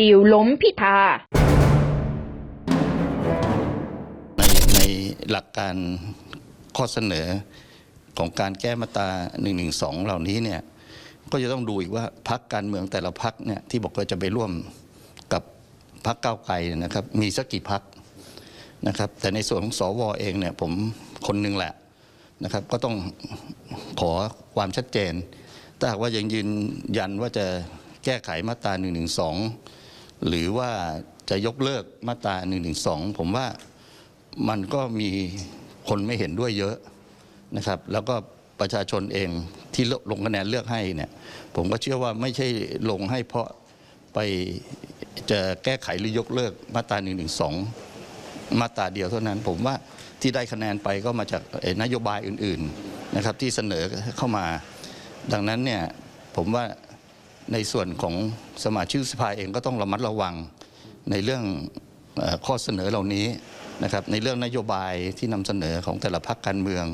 ดีลล้มพิธา ในในหลักการข้อเสนอของการแก้มาตรา1นึเหล่านี้เนี่ยก็จะต้องดูอีกว่าพักการเมืองแต่ละพักเนี่ยที่บอกว่าจะไปร่วมกับพักก้าวไกลนะครับ มีสักกี่พักนะครับ แต่ในส่วนของสวเองเนี่ยผมคนหนึ่งแหละนะครับ ก็ต้องขอความชัดเจน ถ้าหากว่ายังยืนยันว่าจะแก้ไขมาตรา1นึ หรือว่าจะยกเลิกมาตรา1นึผมว่ามันก็มีคนไม่เห็นด้วยเยอะนะครับ แล้วก็ประชาชนเองที่ลงคะแนนเลือกให้เนี่ย ผมก็เชื่อว่าไม่ใช่ลงให้เพราะไปจะแก้ไขหรือยกเลิกมาตรา1นึมาตราเดียวเท่านั้น ผมว่าที่ได้คะแนนไปก็มาจากนโยบายอื่น ๆนะครับ ที่เสนอเข้ามาดังนั้นเนี่ยผมว่า ในส่วนของสมาชิกสภาเองก็ต้องระมัดระวังในเรื่องข้อเสนอเหล่านี้นะครับในเรื่องนโยบายที่นำเสนอของแต่ละพรรคการเมือง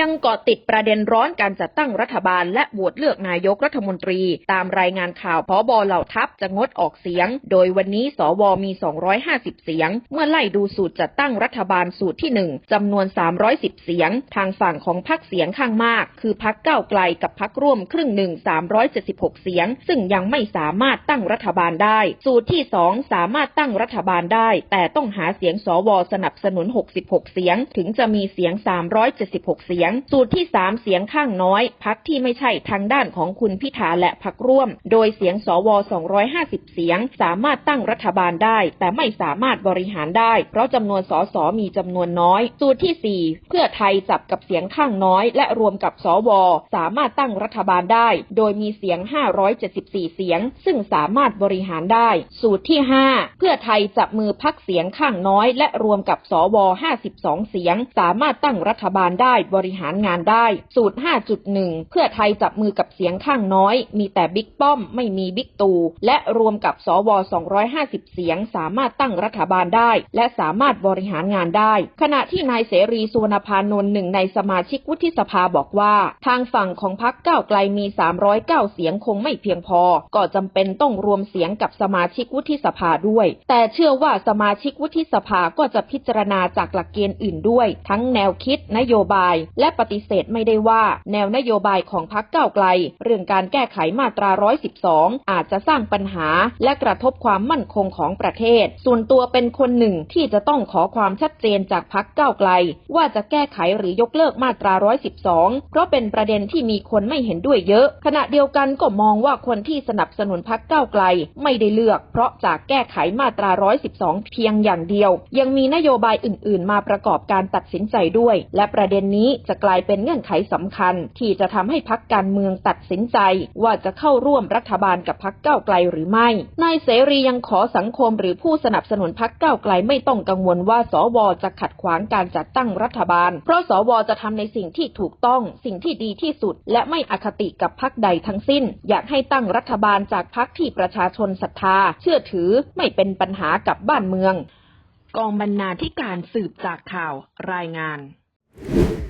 ยังเกาะติดประเด็นร้อนการจัดตั้งรัฐบาลและโหวตเลือกนายกรัฐมนตรี ตามรายงานข่าวพอบอเหล่าทัพจะงดออกเสียง โดยวันนี้สวมี 250 เสียง เมื่อไล่ดูสูตรจัดตั้งรัฐบาลสูตรที่ 1จำนวน 310 เสียง ทางฝั่งของพรรคเสียงข้างมาก คือพรรคก้าวไกลกับพรรคร่วมครึ่งหนึ่ง 376 เสียง ซึ่งยังไม่สามารถตั้งรัฐบาลได้ สูตรที่ 2 สามารถตั้งรัฐบาลได้ แต่ต้องหาเสียงสวสนับสนุน 66 เสียง ถึงจะมีเสียง376เสียง สูตรที่ 3 เสียงข้างน้อย พักที่ไม่ใช่ทางด้านของคุณพิธาและพักร่วม โดยเสียงสว 250 เสียง สามารถตั้งรัฐบาลได้ แต่ไม่สามารถบริหารได้ เพราะจำนวนสสมีจำนวนน้อย สูตรที่ 4 เพื่อไทยจับกับเสียงข้างน้อย และรวมกับสว สามารถตั้งรัฐบาลได้ โดยมีเสียง 574 เสียง ซึ่งสามารถบริหารได้ สูตรที่ 5 เพื่อไทยจับมือพักเสียงข้างน้อย และรวมกับสว 52 เสียง สามารถตั้งรัฐบาลได้บริหารงานได้ สูตร 5.1 เพื่อไทยจับมือกับเสียงข้างน้อย มีแต่บิ๊กป้อมไม่มีบิ๊กตู่และรวมกับสว 250 เสียง สามารถตั้งรัฐบาลได้ และสามารถบริหารงานได้ ขณะที่นายเสรีสุวรรณพานนท์หนึ่งในสมาชิกวุฒิสภาบอกว่า ทางฝั่งของพรรคก้าวไกลมี 309 เสียงคงไม่เพียงพอ ก็จำเป็นต้องรวมเสียงกับสมาชิกวุฒิสภาด้วย แต่เชื่อว่าสมาชิกวุฒิสภาก็จะพิจารณาจากหลักเกณฑ์อื่นด้วย ทั้งแนวคิดนโยบาย และปฏิเสธไม่ได้ว่า แนวนโยบายของพรรคก้าวไกล เรื่องการแก้ไขมาตรา 112 อาจจะสร้างปัญหา และกระทบความมั่นคงของประเทศ ส่วนตัวเป็นคนหนึ่งที่จะต้องขอความชัดเจนจากพรรคก้าวไกล ว่าจะแก้ไขหรือยกเลิกมาตรา 112 เพราะเป็นประเด็นที่มีคนไม่เห็นด้วยเยอะ ขณะเดียวกันก็มองว่าคนที่สนับสนุนพรรคก้าวไกล ไม่ได้เลือก เพราะจากแก้ไขมาตรา 112 เพียงอย่างเดียว ยังมีนโยบายอื่น ๆ มาประกอบการตัดสินใจด้วย และประเด็นนี้จะกลายเป็นเงื่อนไขสำคัญ ที่จะทำให้พรรคการเมืองตัดสินใจ ว่าจะเข้าร่วมรัฐบาลกับพรรคก้าไกลหรือไม่ นายเสรียังขอสังคมหรือผู้สนับสนุนพรรคก้าไกลไม่ต้องกังวลว่าสวจะขัดขวางการจัดตั้งรัฐบาล เพราะสวจะทำในสิ่งที่ถูกต้องสิ่งที่ดีที่สุด และไม่อคติกับพรรคใดทั้งสิ้น อยากให้ตั้งรัฐบาลจากพรรคที่ประชาชนศรัทธา เชื่อถือไม่เป็นปัญหากับบ้านเมือง กองบรรณาธิการสืบจากข่าวรายงาน you